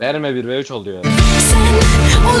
Verme bir ve 3 oluyor. Sen ona